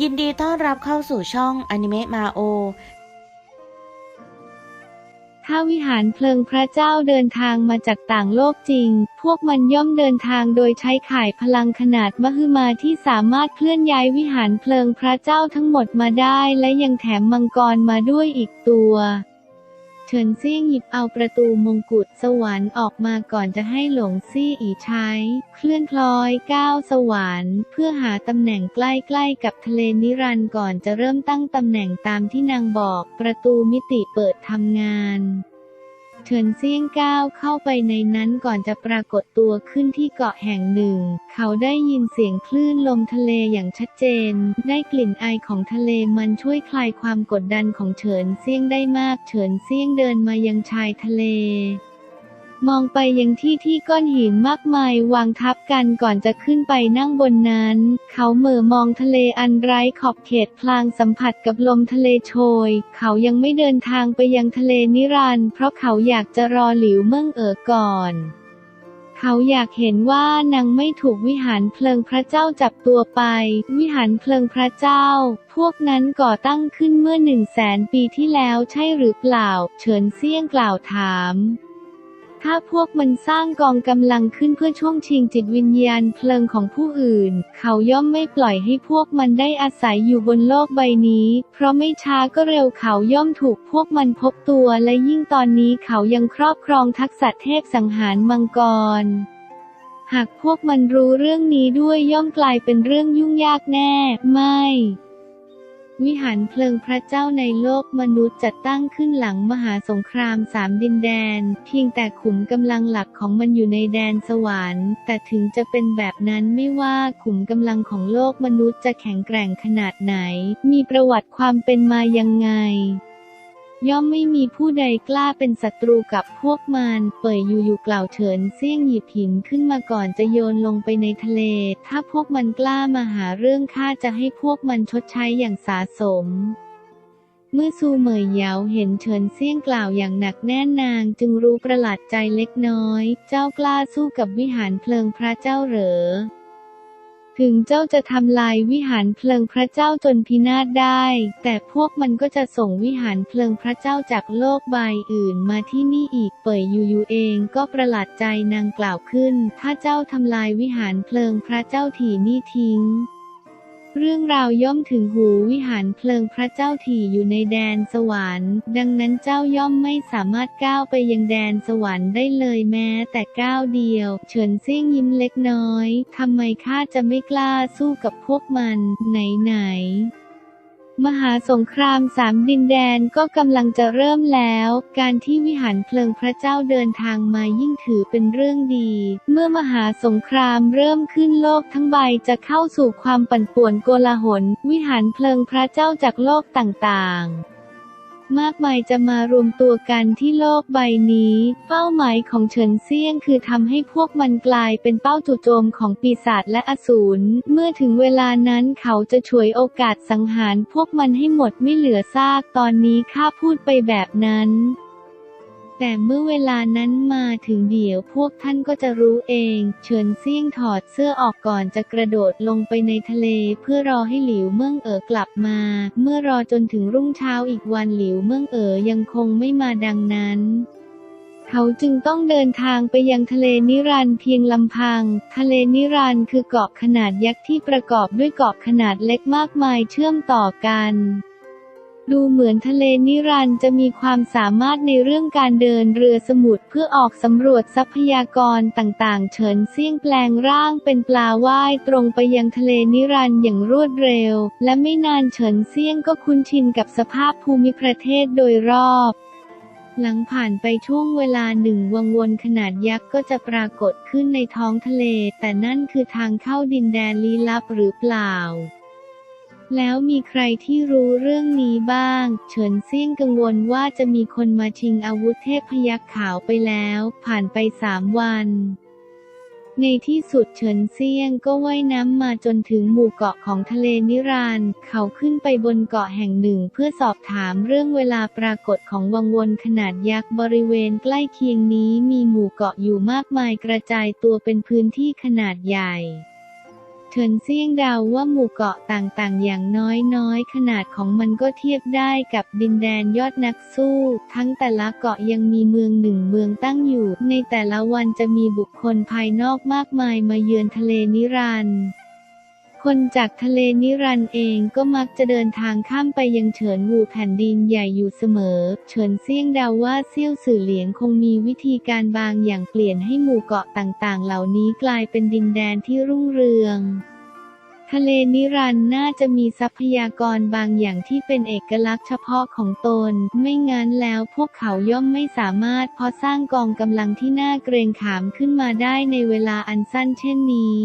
ยินดีต้อนรับเข้าสู่ช่องอนิเมะมาโอ ถ้าวิหารเพลิงพระเจ้าเดินทางมาจากต่างโลกจริง พวกมันย่อมเดินทางโดยใช้ข่ายพลังขนาดมหึมาที่สามารถเคลื่อนย้ายวิหารเพลิงพระเจ้าทั้งหมดมาได้ และยังแถมมังกรมาด้วยอีกตัว เฉินเซี่ยงหยิบเอาประตูมงกุฎสวรรค์ออกมาก่อนจะให้หลงซี่อีใช้ เคลื่อนคล้อยก้าวสวรรค์เพื่อหาตำแหน่งใกล้ๆกับทะเลนิรันดร์ก่อนจะเริ่มตั้งตำแหน่งตามที่นางบอก ประตูมิติเปิดทำงาน เฉินเซี่ยงก้าวเข้าไปในนั้นก่อนจะปรากฏตัวขึ้นที่เกาะแห่งหนึ่ง เขาได้ยินเสียงคลื่นลมทะเลอย่างชัดเจน ได้กลิ่นไอของทะเลมันช่วยคลายความกดดันของเฉินเซี่ยงได้มาก เฉินเซี่ยงเดินมายังชายทะเล มองไปยังที่ที่ก้อนหินมากมายวางทับกันก่อนจะขึ้นไปนั่งบนนั้น เขาเหม่อมองทะเลอันไร้ขอบเขตพลางสัมผัสกับลมทะเลโชย เขายังไม่เดินทางไปยังทะเลนิรันดร์เพราะเขาอยากจะรอหลิวเมิ่งเอ๋อก่อนเขาอยากเห็นว่านางไม่ถูกวิหารเพลิงพระเจ้าจับตัวไป วิหารเพลิงพระเจ้า พวกนั้นก่อตั้งขึ้นเมื่อหนึ่งแสนปีที่แล้วใช่หรือเปล่า เฉินเซี่ยงกล่าวถาม ถ้าพวกมันสร้างกองกำลังขึ้นเพื่อช่วงชิงจิตวิญญาณเพลิงของผู้อื่น เขาย่อมไม่ปล่อยให้พวกมันได้อาศัยอยู่บนโลกใบนี้ เพราะไม่ช้าก็เร็วเขาย่อมถูกพวกมันพบตัวและยิ่งตอนนี้เขายังครอบครองทักษะเทพสังหารมังกรหากพวกมันรู้เรื่องนี้ด้วยย่อมกลายเป็นเรื่องยุ่งยากแน่ ไม่ วิหารเพลิงพระเจ้าในโลกมนุษย์จัดตั้งขึ้นหลังมหาสงครามสามดินแดน เพียงแต่ขุมกำลังหลักของมันอยู่ในแดนสวรรค์ แต่ถึงจะเป็นแบบนั้นไม่ว่าขุมกำลังของโลกมนุษย์จะแข็งแกร่งขนาดไหน มีประวัติความเป็นมายังไง ย่อมไม่มีผู้ใดกล้าเป็นศัตรูกับพวกมัน เป่ยอยู่ๆกล่าวเฉินเซี่ยงหยิบหินขึ้นมาก่อนจะโยนลงไปในทะเล ถ้าพวกมันกล้ามาหาเรื่องข้าจะให้พวกมันชดใช้อย่างสาสม เมื่อซูเหมยเหยาเห็นเฉินเซี่ยงกล่าวอย่างหนักแน่นนางจึงรู้ประหลาดใจเล็กน้อย เจ้ากล้าสู้กับวิหารเพลิงพระเจ้าเหรอ ถึงเจ้าจะทำลายวิหารเพลิงพระเจ้าจนพินาศได้ แต่พวกมันก็จะส่งวิหารเพลิงพระเจ้าจากโลกใบอื่นมาที่นี่อีก เป่ยยูยูเองก็ประหลาดใจนางกล่าวขึ้น ถ้าเจ้าทำลายวิหารเพลิงพระเจ้าถี่นี่ทิ้ง เรื่องราวย่อมถึงหูวิหารเพลิงพระเจ้าถี่อยู่ในแดนสวรรค์ ดังนั้นเจ้าย่อมไม่สามารถก้าวไปยังแดนสวรรค์ได้เลยแม้แต่ก้าวเดียว เฉินเซี่ยงยิ้มเล็กน้อย ทำไมข้าจะไม่กล้าสู้กับพวกมัน ไหนไหน มหาสงครามสามดินแดนก็กำลังจะเริ่มแล้ว การที่วิหารเพลิงพระเจ้าเดินทางมายิ่งถือเป็นเรื่องดี เมื่อมหาสงครามเริ่มขึ้นโลกทั้งใบจะเข้าสู่ความปั่นป่วนโกลาหล วิหารเพลิงพระเจ้าจากโลกต่างๆ มากมายจะมารวมตัวกันที่โลกใบนี้ เป้าหมายของเฉินเซียงคือทำให้พวกมันกลายเป็นเป้าจู่โจมของปีศาจและอสูร เมื่อถึงเวลานั้นเขาจะฉวยโอกาสสังหารพวกมันให้หมดไม่เหลือซาก ตอนนี้ข้าพูดไปแบบนั้น แต่เมื่อเวลานั้นมาถึงเดี๋ยวพวกท่านก็จะรู้เอง เฉินเซี่ยงถอดเสื้อออกก่อนจะกระโดดลงไปในทะเล เพื่อรอให้หลิวเมิ่งเอ๋อกลับมา เมื่อรอจนถึงรุ่งเช้าอีกวันหลิวเมิ่งเอ๋อยังคงไม่มาดังนั้นเขาจึงต้องเดินทางไปยังทะเลนิรันเพียงลำพัง ทะเลนิรันคือเกาะขนาดยักษ์ที่ประกอบด้วยเกาะขนาดเล็กมากมายเชื่อมต่อกัน ดูเหมือนทะเลนิรันด์จะมีความสามารถในเรื่องการเดินเรือสมุทรเพื่อออกสำรวจทรัพยากรต่างๆ เฉินเซี่ยงแปลงร่างเป็นปลาว่ายตรงไปยังทะเลนิรันด์อย่างรวดเร็ว และไม่นานเฉินเซี่ยงก็คุ้นชินกับสภาพภูมิประเทศโดยรอบหลังผ่านไปช่วงเวลาหนึ่งวังวนขนาดยักษ์ก็จะปรากฏขึ้นในท้องทะเล แต่นั่นคือทางเข้าดินแดนลี้ลับหรือเปล่า แล้วมีใครที่รู้เรื่องนี้บ้าง เฉินเซี่ยงกังวลว่าจะมีคนมาชิงอาวุธเทพพยัคฆ์ขาวไปแล้ว ผ่านไปสามวัน ในที่สุดเฉินเซี่ยงก็ว่ายน้ำมาจนถึงหมู่เกาะของทะเลนิรันต์เขาขึ้นไปบนเกาะแห่งหนึ่งเพื่อสอบถามเรื่องเวลาปรากฏของวังวนขนาดยักษ์บริเวณใกล้เคียงนี้มีหมู่เกาะอยู่มากมายกระจายตัวเป็นพื้นที่ขนาดใหญ่ เฉินเซี่ยงดาว่าหมู่เกาะต่างๆ อย่างน้อยๆ ขนาดของมันก็เทียบได้กับดินแดนยอดนักสู้ ทั้งแต่ละเกาะยังมีเมืองหนึ่งเมืองตั้งอยู่ ในแต่ละวันจะมีบุคคลภายนอกมากมายมาเยือนทะเลนิรันดร์ คนจากทะเลนิรันเองก็มักจะเดินทางข้ามไปยังเฉินวูแผ่นดินใหญ่อยู่เสมอ เฉินเซี่ยงเดาว่าเซี่ยวสื่อเหลียงคงมีวิธีการบางอย่างเปลี่ยนให้หมู่เกาะต่างๆ เหล่านี้กลายเป็นดินแดนที่รุ่งเรืองทะเลนิรันน่าจะมีทรัพยากรบางอย่างที่เป็นเอกลักษณ์เฉพาะของตน ไม่งั้นแล้วพวกเขาย่อมไม่สามารถพอสร้างกองกำลังที่น่าเกรงขามขึ้นมาได้ในเวลาอันสั้นเช่นนี้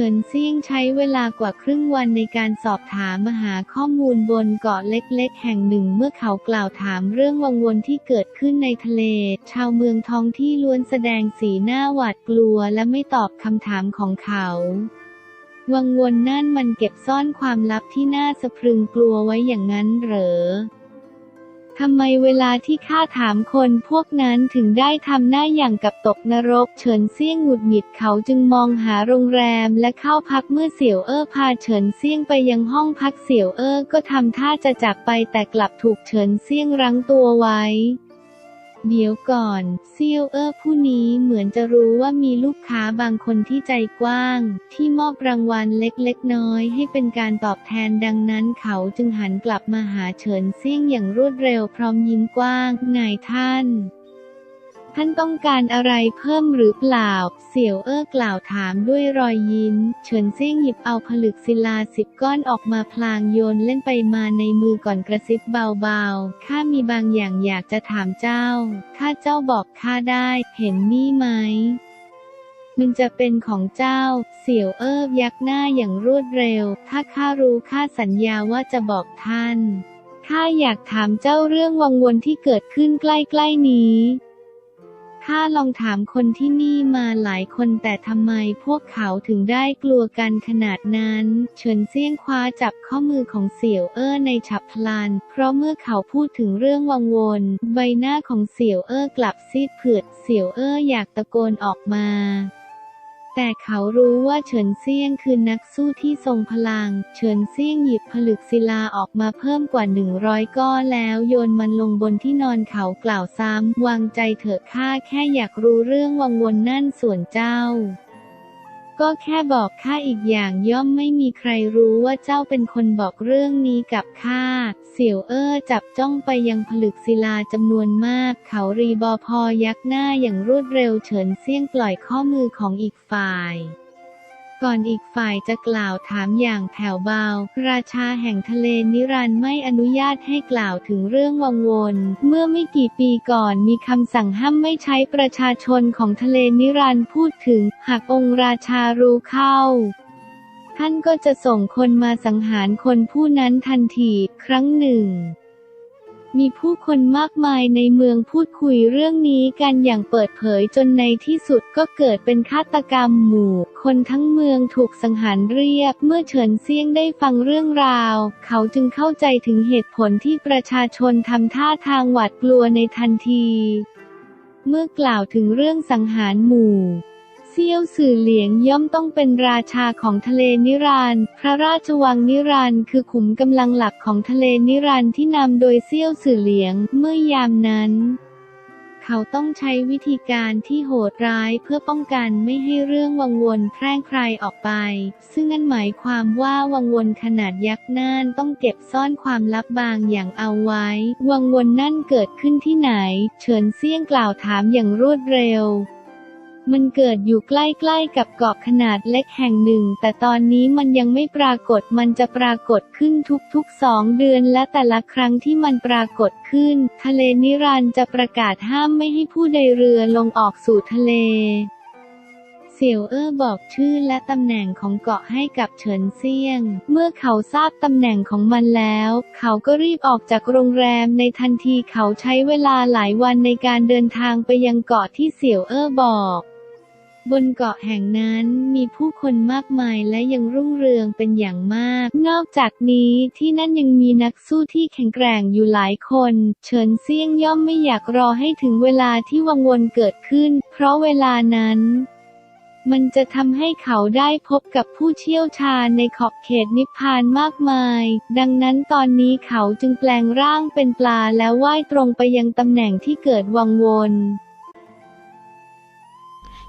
ฉินเซี่ยงใช้เวลากว่าครึ่งวันในการสอบถามมหาข้อมูลบนเกาะเล็กๆ แห่งหนึ่งเมื่อเขากล่าวถามเรื่องวังวนที่เกิดขึ้นในทะเล ชาวเมืองท้องที่ล้วนแสดงสีหน้าหวาดกลัวและไม่ตอบคำถามของเขาวังวนนั่นมันเก็บซ่อนความลับที่น่าสะพรึงกลัวไว้อย่างนั้นเหรอ ทำไมเวลาที่ข้าถามคนพวกนั้นถึงได้ทำหน้าอย่างกับตกนรก เฉินเซี่ยงหงุดหงิดเขาจึงมองหาโรงแรมและเข้าพักเมื่อเสี่ยวเอ้อพาเฉินเซี่ยงไปยังห้องพักเสี่ยวเอ้อก็ทำท่าจะจากไปแต่กลับถูกเฉินเซี่ยงรั้งตัวไว้ เดี๋ยวก่อนเซียวเออร์ผู้นี้เหมือนจะรู้ว่ามีลูกค้าบางคนที่ใจกว้าง ที่มอบรางวัลเล็กๆน้อยให้เป็นการตอบแทนดังนั้นเขาจึงหันกลับมาหาเฉินเซี่ยงอย่างรวดเร็วพร้อมยิ้มกว้างนายท่าน ท่านต้องการอะไรเพิ่มหรือเปล่า เสี่ยวเอ้อกล่าวถามด้วยรอยยิ้ม เฉินเซี่ยงหยิบเอาผลึกศิลาสิบก้อนออกมาพลางโยนเล่นไปมาในมือก่อนกระซิบเบาๆ ข้ามีบางอย่างอยากจะถามเจ้า ข้าเจ้าบอกข้าได้ เห็นนี่ไหมมันจะเป็นของเจ้า เสี่ยวเอ้อยักหน้าอย่างรวดเร็ว ถ้าข้ารู้ข้าสัญญาว่าจะบอกท่าน ข้าอยากถามเจ้าเรื่องวังวนที่เกิดขึ้นใกล้ๆนี้ ถ้าลองถามคนที่นี่มาหลายคนแต่ทำไมพวกเขาถึงได้กลัวกันขนาดนั้น เฉินเซียงคว้าจับข้อมือของเสี่ยวเอ้อในฉับพลัน เพราะเมื่อเขาพูดถึงเรื่องวังวน ใบหน้าของเสี่ยวเอ้อกลับซีดเผือด เสี่ยวเอ้ออยากตะโกนออกมา แต่เขารู้ว่าเฉินเซียงคือนักสู้ที่ทรงพลัง เฉินเซียงหยิบผลึกศิลาออกมาเพิ่มกว่าหนึ่งร้อยก้อนแล้วโยนมันลงบนที่นอนเขากล่าวซ้ำ วางใจเถอะข้าแค่อยากรู้เรื่องวังวนนั่นส่วนเจ้า ก็แค่บอกข้าอีกอย่างย่อมไม่มีใครรู้ว่าเจ้าเป็นคนบอกเรื่องนี้กับข้า เสี่ยวเอ้อจับจ้องไปยังผลึกศิลาจำนวนมาก เขารีบอพอยักหน้าอย่างรวดเร็วเฉินเซี่ยงปล่อยข้อมือของอีกฝ่าย ก่อนอีกฝ่ายจะกล่าวถามอย่างแผ่วเบา ราชาแห่งทะเลนิรันต์ไม่อนุญาตให้กล่าวถึงเรื่องวังวน เมื่อไม่กี่ปีก่อนมีคำสั่งห้ามไม่ใช้ประชาชนของทะเลนิรันต์พูดถึง หากองค์ราชารู้เข้าท่านก็จะส่งคนมาสังหารคนผู้นั้นทันทีครั้งหนึ่ง มีผู้คนมากมายในเมืองพูดคุยเรื่องนี้กันอย่างเปิดเผยจนในที่สุดก็เกิดเป็นฆาตกรรมหมู่ คนทั้งเมืองถูกสังหารเรียบ เมื่อเฉินเซียงได้ฟังเรื่องราว เขาจึงเข้าใจถึงเหตุผลที่ประชาชนทำท่าทางหวาดกลัวในทันที เมื่อกล่าวถึงเรื่องสังหารหมู่ เซี่ยวสื่อเหลียงย่อมต้องเป็นราชาของทะเลนิรันต์พระราชวังนิรันต์คือขุมกำลังหลักของทะเลนิรันต์ที่นำโดยเซี่ยวสื่อเหลียงเมื่อยามนั้น เขาต้องใช้วิธีการที่โหดร้ายเพื่อป้องกันไม่ให้เรื่องวังวนแพร่งใครออกไป ซึ่งนั่นหมายความว่าวังวนขนาดยักษ์น่านต้องเก็บซ่อนความลับบางอย่างเอาไว้ วังวนนั่นเกิดขึ้นที่ไหน เฉินเซี่ยงกล่าวถามอย่างรวดเร็ว มันเกิดอยู่ใกล้ๆกับเกาะขนาดเล็กแห่งหนึ่ง แต่ตอนนี้มันยังไม่ปรากฏมันจะปรากฏขึ้นทุกๆสองเดือนและแต่ละครั้งที่มันปรากฏขึ้น ทะเลนิรันจะประกาศห้ามไม่ให้ผู้ใดเรือลงออกสู่ทะเลเสี่ยวเอ้อบอกชื่อและตำแหน่งของเกาะให้กับเฉินเซียง เมื่อเขาทราบตำแหน่งของมันแล้ว เขาก็รีบออกจากโรงแรมในทันทีเขาใช้เวลาหลายวันในการเดินทางไปยังเกาะที่เสี่ยวเอ้อบอก บนเกาะแห่งนั้นมีผู้คนมากมายและยังรุ่งเรืองเป็นอย่างมาก นอกจากนี้ที่นั่นยังมีนักสู้ที่แข็งแกร่งอยู่หลายคน เฉินเซียงย่อมไม่อยากรอให้ถึงเวลาที่วังวนเกิดขึ้น เพราะเวลานั้นมันจะทำให้เขาได้พบกับผู้เชี่ยวชาญในขอบเขตนิพพานมากมาย ดังนั้นตอนนี้เขาจึงแปลงร่างเป็นปลาแล้วว่ายตรงไปยังตำแหน่งที่เกิดวังวน